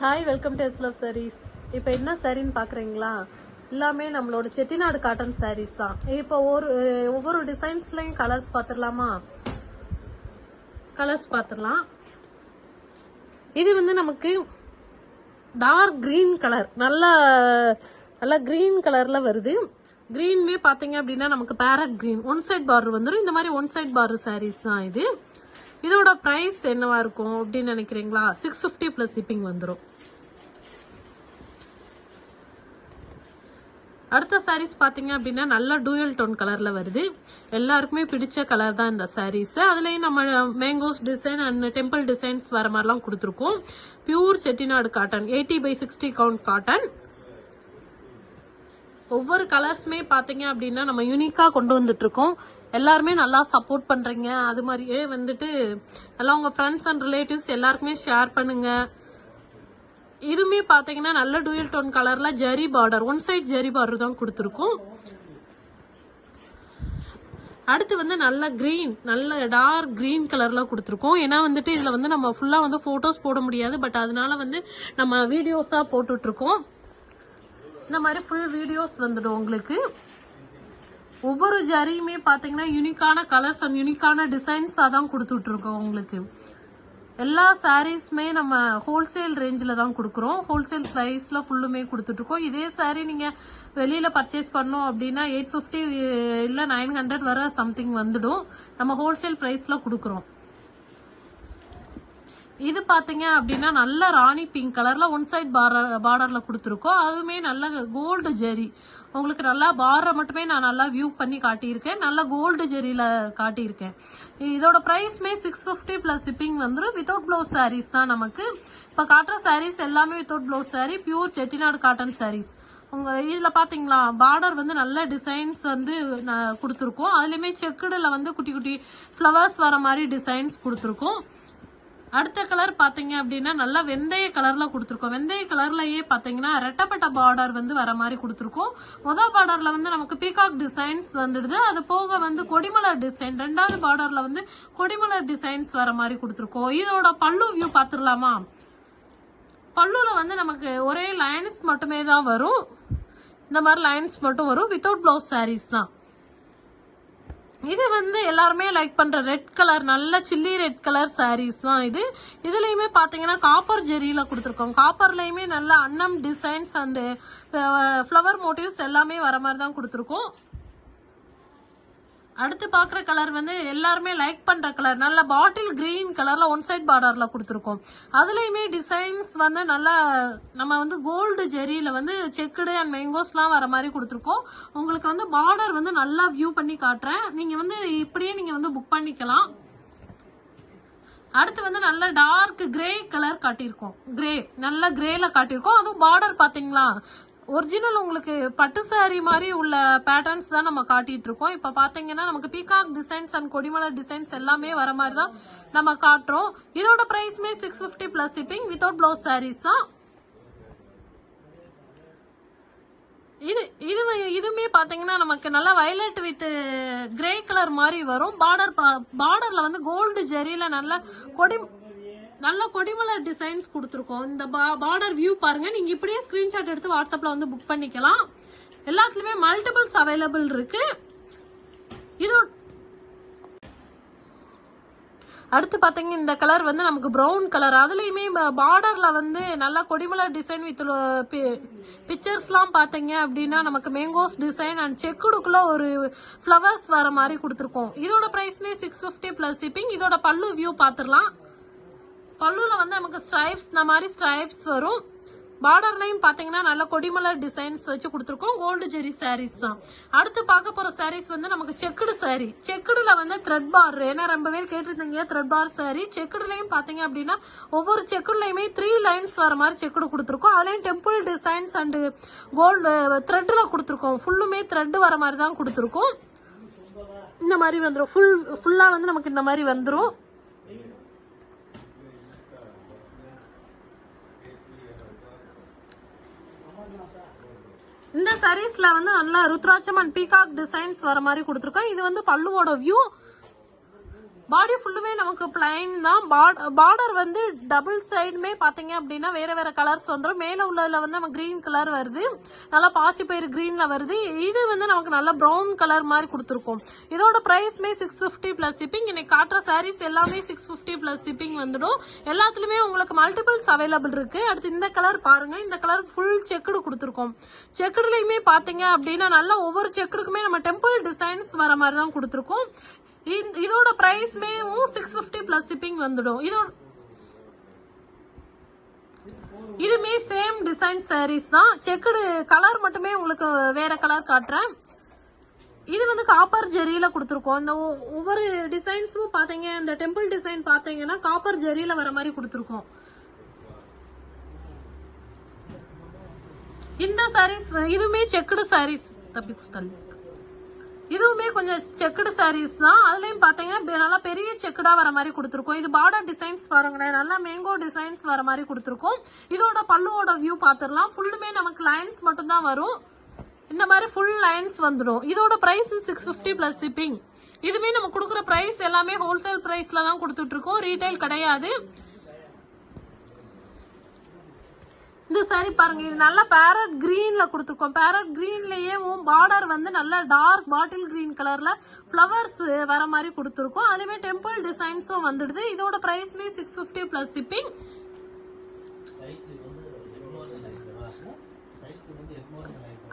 Hi welcome to S love இப்போ என்ன சாரின்னு பார்க்குறீங்களா எல்லாமே நம்மளோட செட்டிநாடு காட்டன் சாரீஸ் தான். இப்போ ஒரு ஒவ்வொரு டிசைன்ஸ்லையும் கலர்ஸ் பார்த்துடலாமா கலர்ஸ் பார்த்துடலாம் இது வந்து நமக்கு டார்க் க்ரீன் கலர் நல்ல நல்ல க்ரீன் கலரில் வருது. க்ரீன்மே பார்த்தீங்க அப்படின்னா நமக்கு parrot green one side border வந்துடும் இந்த மாதிரி ஒன் சைட் பார்டர் சாரீஸ் தான் இது. இதோட ப்ரைஸ் என்னவா இருக்கும் அப்படின்னு நினைக்கிறீங்களா? சிக்ஸ் ஃபிஃப்டி ப்ளஸ் ஷிப்பிங் வந்துடும் அடுத்த சாரீஸ் பார்த்தீங்க அப்படின்னா நல்லா டூயல் டோன் கலரில் வருது. எல்லாருக்குமே பிடிச்ச கலர் தான் இந்த sarees. அதுலேயும் நம்ம mangoes design and temple designs வர மாதிரிலாம் கொடுத்துருக்கோம். Pure Chettinad cotton eighty by sixty count cotton ஒவ்வொரு கலர்ஸுமே பார்த்தீங்க அப்படின்னா நம்ம யூனிக்காக கொண்டு வந்துட்டுருக்கோம். எல்லாருமே நல்லா சப்போர்ட் பண்ணுறீங்க அது மாதிரியே வந்துட்டு எல்லாம் உங்கள் ஃப்ரெண்ட்ஸ் அண்ட் ரிலேட்டிவ்ஸ் எல்லாருக்குமே ஷேர் பண்ணுங்கள் இதுவுமே பார்த்தீங்கன்னா நல்ல டூயல் டோன் கலரில் zari border one side zari border தான் கொடுத்துருக்கோம். அடுத்து வந்து நல்ல க்ரீன் நல்ல டார்க் க்ரீன் கலரில் கொடுத்துருக்கோம். ஏன்னா வந்துட்டு இதில் வந்து நம்ம ஃபுல்லாக வந்து ஃபோட்டோஸ் போட முடியாது. பட் அதனால வந்து நம்ம வீடியோஸாக போட்டுட்ருக்கோம். இந்த மாதிரி ஃபுல் வீடியோஸ் வந்துடும் உங்களுக்கு. ஒவ்வொரு ஜரியுமே பார்த்தீங்கன்னா யூனிக்கான கலர்ஸ் அண்ட் யூனிக்கான டிசைன்ஸாக தான் கொடுத்துட்ருக்கோம் உங்களுக்கு. எல்லா சாரீஸுமே நம்ம ஹோல்சேல் ரேஞ்சில் தான் கொடுக்குறோம். ஹோல்சேல் ப்ரைஸில் ஃபுல்லுமே கொடுத்துட்ருக்கோம். இதே சாரீ நீங்கள் வெளியில் பர்ச்சேஸ் பண்ணோம் அப்படின்னா எயிட் ஃபிஃப்டி இல்லை நைன் ஹண்ட்ரட் வர சம்திங் வந்துடும். நம்ம ஹோல்சேல் ப்ரைஸில் கொடுக்குறோம். இது பார்த்தீங்க அப்படின்னா நல்ல ராணி பிங்க் கலர்ல ஒன் சைட் பார்டர்ல கொடுத்துருக்கோம். அதுவுமே நல்ல கோல்டு ஜெரி உங்களுக்கு நல்லா பார்டரை மட்டுமே நான் நல்லா வியூ பண்ணி காட்டியிருக்கேன். நல்ல கோல்டு ஜெரியில காட்டியிருக்கேன். இதோட ப்ரைஸ்மே சிக்ஸ் ஃபிஃப்டி பிளஸ் ஷிப்பிங் வந்துடும் வித்தவுட் ப்ளவுஸ் சாரீஸ் தான் நமக்கு. இப்போ காட்டுற சாரீஸ் எல்லாமே without blouse saree pure Chettinad cotton sarees உங்க இதுல பாத்தீங்களா பார்டர் வந்து நல்ல டிசைன்ஸ் வந்து நான் கொடுத்துருக்கோம். அதுலயுமே செக்குடில் வந்து குட்டி குட்டி ஃப்ளவர்ஸ் வர மாதிரி டிசைன்ஸ் கொடுத்துருக்கோம். அடுத்த கலர் பார்த்தீங்க அப்படின்னா நல்லா வெந்தய கலர்ல கொடுத்துருக்கோம். வெந்தய கலர்லயே பார்த்தீங்கன்னா ரெட்டப்பட்ட பார்டர் வந்து வர மாதிரி கொடுத்துருக்கோம். முதல் பார்டர்ல வந்து நமக்கு பீகாக் டிசைன்ஸ் வந்துடுது. அது போக வந்து கொடிமலர் டிசைன் ரெண்டாவது பார்டர்ல வந்து கொடிமலர் டிசைன்ஸ் வர மாதிரி கொடுத்துருக்கோம். இதோட பல்லு வியூ பாத்துடலாமா பல்லுல வந்து நமக்கு ஒரே லைன்ஸ் மட்டுமே தான் வரும். இந்த மாதிரி லைன்ஸ் மட்டும் வரும். வித்தவுட் பிளவுஸ் சாரீஸ் தான். இது வந்து எல்லாருமே லைக் பண்ற ரெட் கலர் நல்ல சில்லி ரெட் கலர் சாரீஸ் தான் இது. இதுலயுமே பாத்தீங்கன்னா காப்பர் ஜெரியில கொடுத்துருக்கோம். காப்பர்லயுமே நல்ல அன்னம் டிசைன்ஸ் அண்ட் ஃப்ளவர் மோட்டிவ்ஸ் எல்லாமே வர மாதிரி தான் கொடுத்துருக்கோம். அடுத்து பார்க்குற கலர் வந்து எல்லாருமே லைக் பண்ணுற கலர் நல்ல பாட்டில் கிரீன் கலரில் ஒன் சைட் பார்டரில் கொடுத்துருக்கோம். அதுலேயுமே டிசைன்ஸ் வந்து நல்லா நம்ம வந்து கோல்டு ஜெரியில் வந்து செக்குடு அண்ட் மேங்கோஸ்லாம் வர மாதிரி கொடுத்துருக்கோம். உங்களுக்கு வந்து பார்டர் வந்து நல்லா வியூ பண்ணி காட்டுறேன். நீங்கள் வந்து இப்படியே நீங்கள் வந்து புக் பண்ணிக்கலாம். அடுத்து வந்து நல்ல டார்க் கிரே கலர் காட்டியிருக்கோம். கிரே நல்ல கிரேல காட்டியிருக்கோம். அதுவும் பார்டர் பாத்தீங்களா? ஒரிஜினல் உங்களுக்கு பட்டு saree மாதிரி உள்ள பேட்டர்ன்ஸ் தான் நம்ம காட்டிட்டு இருக்கோம் இப்ப பாத்தீங்கன்னா நமக்கு பீகாக் டிசைன்ஸ் அண்ட் கொடிமலர் டிசைன்ஸ் எல்லாமே வர மாதிரி தான் நம்ம காட்டுறோம். இதோட பிரைஸ்மே six fifty plus shipping without blouse sarees தான் இது இது இதுவுமே பாத்தீங்கன்னா நமக்கு நல்லா வயலட் வித் கிரே கலர் மாதிரி வரும். பார்டர் பார்டர்ல வந்து கோல்டு ஜெரியில நல்ல கொடி நல்ல கொடிமலர் டிசைன்ஸ் கொடுத்துருக்கோம். இந்த பார்டர் வியூ பாருங்க. நீங்க இப்படியே ஸ்கிரீன்ஷாட் எடுத்து வாட்ஸ்அப்ல வந்து புக் பண்ணிக்கலாம். எல்லாத்துலயுமே மல்டிபிள்ஸ் அவைலபிள் இருக்கு. இது அடுத்து பாத்தீங்க இந்த கலர் வந்து நமக்கு ப்ரௌன் கலர் அதுலேயுமே பார்டரில் வந்து நல்லா கொடிமலர் டிசைன் வித் பிக்சர்ஸ்லாம் பார்த்தீங்க அப்படின்னா நமக்கு மேங்கோஸ் டிசைன் அண்ட் செக்குடுக்குள்ள ஒரு ஃப்ளவர்ஸ் வர மாதிரி கொடுத்துருக்கோம். இதோட ப்ரைஸ்னே சிக்ஸ் ஃபிஃப்டி ப்ளஸ் ஷிப்பிங் இதோட பல்லு வியூ பார்த்துடலாம் பல்லுல வந்து நமக்கு ஸ்ட்ரைப்ஸ் இந்த மாதிரி ஸ்ட்ரைப்ஸ் வரும். பார்டர்லையும் பாத்தீங்கன்னா நல்ல கொடிமலர் டிசைன்ஸ் வச்சு கொடுத்துருக்கோம். கோல்டு ஜெரி சாரீஸ் தான். அடுத்து பார்க்க போற சாரீஸ் வந்து நமக்கு செக்குடு சாரி செக்குடுல வந்து த்ரெட் பார் ஏன்னா ரொம்ப பேர் கேட்டிருந்தீங்க த்ரெட் பார் சாரி செக்குடுலையும் பாத்தீங்க அப்படின்னா ஒவ்வொரு செக்குடுலயுமே த்ரீ லைன்ஸ் வர மாதிரி செக்குடு கொடுத்துருக்கோம். அதுலயும் டெம்பிள் டிசைன்ஸ் அண்ட் கோல்டு த்ரெட்ல கொடுத்துருக்கோம். ஃபுல்லுமே த்ரெட் வர மாதிரி தான் கொடுத்துருக்கோம். இந்த மாதிரி வந்துடும் ஃபுல் ஃபுல்லா வந்து நமக்கு இந்த மாதிரி வந்துடும் இந்த சாரீஸ்ல வந்து நல்லா ருத்ராட்சம் அண்ட் பீகாக் டிசைன்ஸ் வர மாதிரி கொடுத்துருக்கோம். இது வந்து பல்லுவோட வியூ பாடி ஃபுல்லுமே நமக்கு பிளைன் தான். பார்டர் வந்து டபுள் சைடுமே பார்த்தீங்க அப்படின்னா வேற வேற கலர்ஸ் வந்துடும் மேலே உள்ளதில் வந்து நம்ம க்ரீன் கலர் வருது. நல்லா பாசிப்பயிறு க்ரீனில் வருது. இது வந்து நமக்கு நல்லா ப்ரௌன் கலர் மாதிரி கொடுத்துருக்கோம். இதோட ப்ரைஸ்மே சிக்ஸ் ஃபிஃப்டி ப்ளஸ் ஷிப்பிங் இன்னைக்கு காட்டுற சாரீஸ் எல்லாமே சிக்ஸ் ஃபிஃப்டி ப்ளஸ் ஷிப்பிங் வந்துடும். எல்லாத்துலேயுமே உங்களுக்கு மல்டிபிள்ஸ் அவைலபிள் இருக்கு. அடுத்து இந்த கலர் பாருங்க. இந்த கலர் ஃபுல் செக்குடு கொடுத்துருக்கோம். செக்குடுலையுமே பார்த்தீங்க அப்படின்னா நல்லா ஒவ்வொரு செக்குடுக்குமே நம்ம டெம்பிள் டிசைன்ஸ் வர மாதிரி தான் கொடுத்துருக்கோம். இதோட ப்ரைஸ்மேவும் சிக்ஸ் ஃபிஃப்டி பிளஸ் ஷிப்பிங் வந்துடும். இதோட இதுமே சேம் டிசைன் சாரீஸ் தான். செக்குடு கலர் மட்டுமே உங்களுக்கு வேற கலர் காட்டுறேன். இது வந்து காப்பர் ஜெரியில கொடுத்துருக்கோம். இந்த ஒ- ஒவ்வொரு டிசைன்ஸும் பாத்தீங்க இந்த டெம்பிள் டிசைன் பாத்தீங்கன்னா காப்பர் ஜெரியில வர மாதிரி கொடுத்துருக்கோம். இந்த சாரீஸ் இதுவுமே செக்குடு சாரீஸ் தப்பி குஸ்தல். இதுவுமே கொஞ்சம் செக்குடு சாரீஸ் தான். அதுலயும் பாத்தீங்கன்னா நல்லா பெரிய செக்குடா வர மாதிரி கொடுத்துருக்கோம். இது பார்டர் டிசைன்ஸ் பாருங்களேன் நல்லா மேங்கோ டிசைன்ஸ் வர மாதிரி கொடுத்துருக்கோம். இதோட பல்லுவோட வியூ பாத்துடலாம். ஃபுல்லுமே நமக்கு லைன்ஸ் மட்டும் தான் வரும். இந்த மாதிரி ஃபுல் லைன்ஸ் வந்துடும். இதோட price six fifty plus shipping இதுவுமே நம்ம கொடுக்குற பிரைஸ் எல்லாமே ஹோல்சேல் பிரைஸ்ல தான் கொடுத்துட்டு இருக்கோம். ரீட்டைல் கிடையாது. இந்த சாரி பாருங்க இது நல்ல பேரட் கிரீன்ல கொடுத்துருக்கோம். பேரட் கிரீன்லயே பார்டர் வந்து நல்லா டார்க் பாட்டில் கிரீன் கலர்ல ஃப்ளவர்ஸ் வர மாதிரி கொடுத்துருக்கோம். அதுவே டெம்பிள் டிசைன்ஸும் வந்துடுது. இதோட பிரைஸ்மே சிக்ஸ் ஃபிஃப்டி பிளஸ் ஷிப்பிங்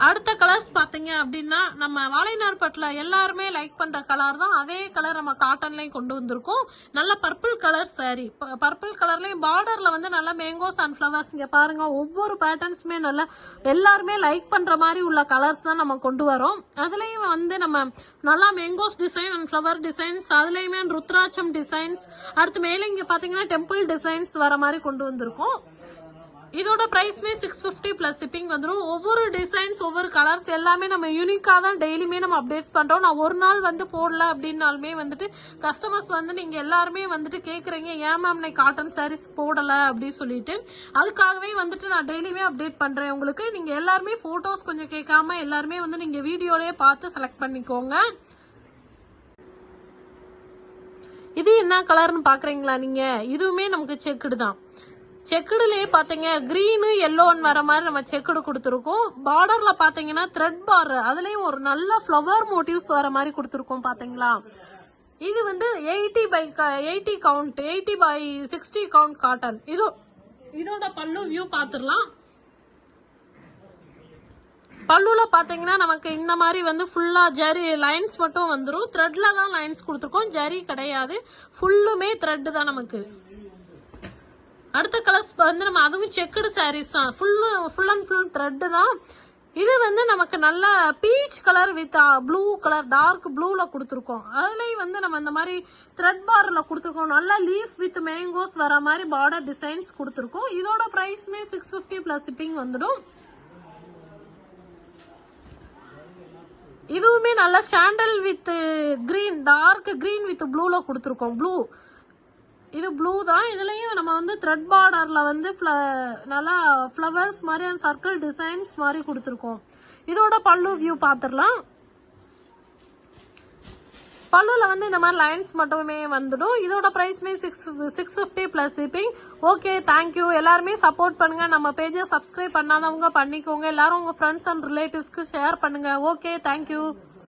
அடுத்த கலர்ஸ் பார்த்தீங்க அப்படின்னா நம்ம வாழைநார் பட்டில் எல்லாருமே லைக் பண்ணுற கலர் தான். அதே கலர் நம்ம காட்டன்லேயும் கொண்டு வந்திருக்கோம். நல்ல பர்பிள் கலர் சாரி பர்பிள் கலர்லேயும் பார்டரில் வந்து நல்ல மேங்கோ சன்ஃப்ளவர்ஸ் இங்கே பாருங்கள் ஒவ்வொரு பேட்டர்ன்ஸுமே நல்ல எல்லாருமே லைக் பண்ணுற மாதிரி உள்ள கலர்ஸ் தான் நம்ம கொண்டு வரோம். அதுலேயும் வந்து நம்ம நல்லா mangoes design and flower designs அதுலேயுமே ருத்ராட்சம் டிசைன்ஸ் அடுத்து மேலே இங்கே பார்த்தீங்கன்னா டெம்பிள் டிசைன்ஸ் வர மாதிரி கொண்டு வந்திருக்கோம். இதோட பிரைஸ்மே சிக்ஸ் ஃபிஃப்டி பிளஸ் ஷிப்பிங் வந்துடும் ஒவ்வொரு டிசைன்ஸ் ஒவ்வொரு கலர்ஸ் எல்லாமே நம்ம யூனிக்காக தான் டெய்லியுமே நம்ம அப்டேட்ஸ் பண்றோம். நான் ஒரு நாள் வந்து போடல அப்படின்னாலுமே வந்துட்டு கஸ்டமர்ஸ் வந்து நீங்க எல்லாருமே வந்துட்டு கேக்குறீங்க ஏன் மேம் நான் காட்டன் சாரீஸ் போடல? அப்படின்னு சொல்லிட்டு. அதுக்காகவே வந்துட்டு நான் டெய்லியுமே அப்டேட் பண்றேன் உங்களுக்கு. நீங்க எல்லாருமே போட்டோஸ் கொஞ்சம் கேட்காம எல்லாருமே வந்து நீங்க வீடியோலயே பார்த்து செலக்ட் பண்ணிக்கோங்க. இது என்ன கலர்னு பாக்குறீங்களா நீங்க? இதுவுமே நமக்கு செக்குடு தான். செக்குடுலயே பாத்தீங்க கிரீனு எல்லோன்னு வர மாதிரி நம்ம செக்குடு கொடுத்துருக்கோம். பார்டர்ல பாத்தீங்கன்னா த்ரெட் பார் அதுலயும் ஒரு நல்ல ஃப்ளவர் மோட்டிவ்ஸ் வர மாதிரி கொடுத்துருக்கோம் பாத்தீங்களா? இது வந்து eighty by eighty count eighty by sixty count cotton இது இதோட பல்லு வியூ பாத்துடலாம் பல்லுல பாத்தீங்கன்னா நமக்கு இந்த மாதிரி வந்து ஃபுல்லா ஜரி லைன்ஸ் மட்டும் வந்துடும் த்ரெட்ல தான் லைன்ஸ் கொடுத்துருக்கோம். ஜரி கிடையாது. ஃபுல்லுமே த்ரெட் தான் நமக்கு. அடுத்த கலர்ஸ் வந்து நம்ம அதுவும் செக்குடு சாரீஸ் தான். Full full and full thread தான். இது வந்து நமக்கு நல்ல peach colour uh, with blue colour dark ப்ளூவில் கொடுத்துருக்கோம். அதுலேயும் வந்து நம்ம இந்த மாதிரி த்ரெட் பாரில் கொடுத்துருக்கோம். நல்ல லீஃப் வித் மேங்கோஸ் வர மாதிரி பார்டர் டிசைன்ஸ் கொடுத்துருக்கோம். இதோட ப்ரைஸ்மே சிக்ஸ் ஃபிஃப்டி ப்ளஸ் ஷிப்பிங் வந்துடும். இதுவுமே நல்ல sandal with green dark green with ப்ளூல கொடுத்துருக்கோம். ப்ளூ இது ப்ளூ தான். இதுலேயும் நம்ம வந்து த்ரெட் பார்டரில் வந்து நல்லா ஃப்ளவர்ஸ் மாதிரி சர்க்கிள் டிசைன்ஸ் மாதிரி கொடுத்துருக்கோம். இதோட பல்லு வியூ பார்த்துடலாம். பல்லுல வந்து இந்த மாதிரி லைன்ஸ் மட்டுமே வந்துடும். இதோட பிரைஸ்மே six six fifty plus shipping okay thank you எல்லாருமே சப்போர்ட் பண்ணுங்க. நம்ம பேஜை சப்ஸ்கிரைப் பண்ணாதவங்க பண்ணிக்கோங்க. எல்லாரும் உங்க ஃப்ரெண்ட்ஸ் அண்ட் ரிலேட்டிவ்ஸ்க்கு ஷேர் பண்ணுங்க. Okay thank you